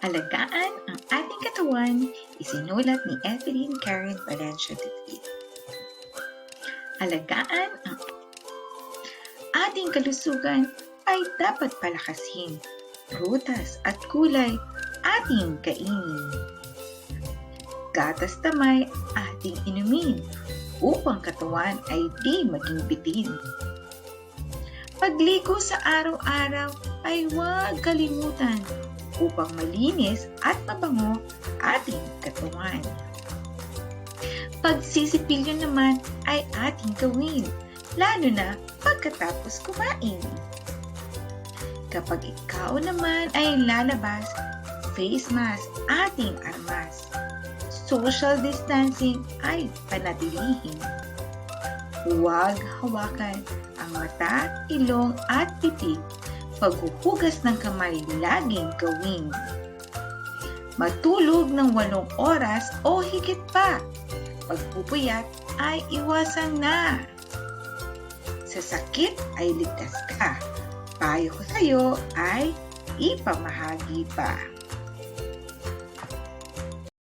Alagaan ang ating katawan, isinulat ni Evelyn Karen Valencia David. Alagaan ang ating kalusugan ay dapat palakasin. Prutas at gulay ating kainin. Gatas tamay ating inumin upang katawan ay di maging bitin. Pagligo sa araw-araw ay huwag kalimutan upang malinis at mabango ating katawan. Pagsisipilyo naman ay ating gawin, lalo na pagkatapos kumain. Kapag ikaw naman ay lalabas, face mask ating armas. Social distancing ay panatilihin. Huwag hawakan ang mata, ilong at titig. Paghuhugas ng kamay laging gawin. Matulog ng walong oras o higit pa. Pagpupuyat ay iwasan na. Sa sakit ay ligtas ka. Payo ko sa'yo ay ipamahagi pa.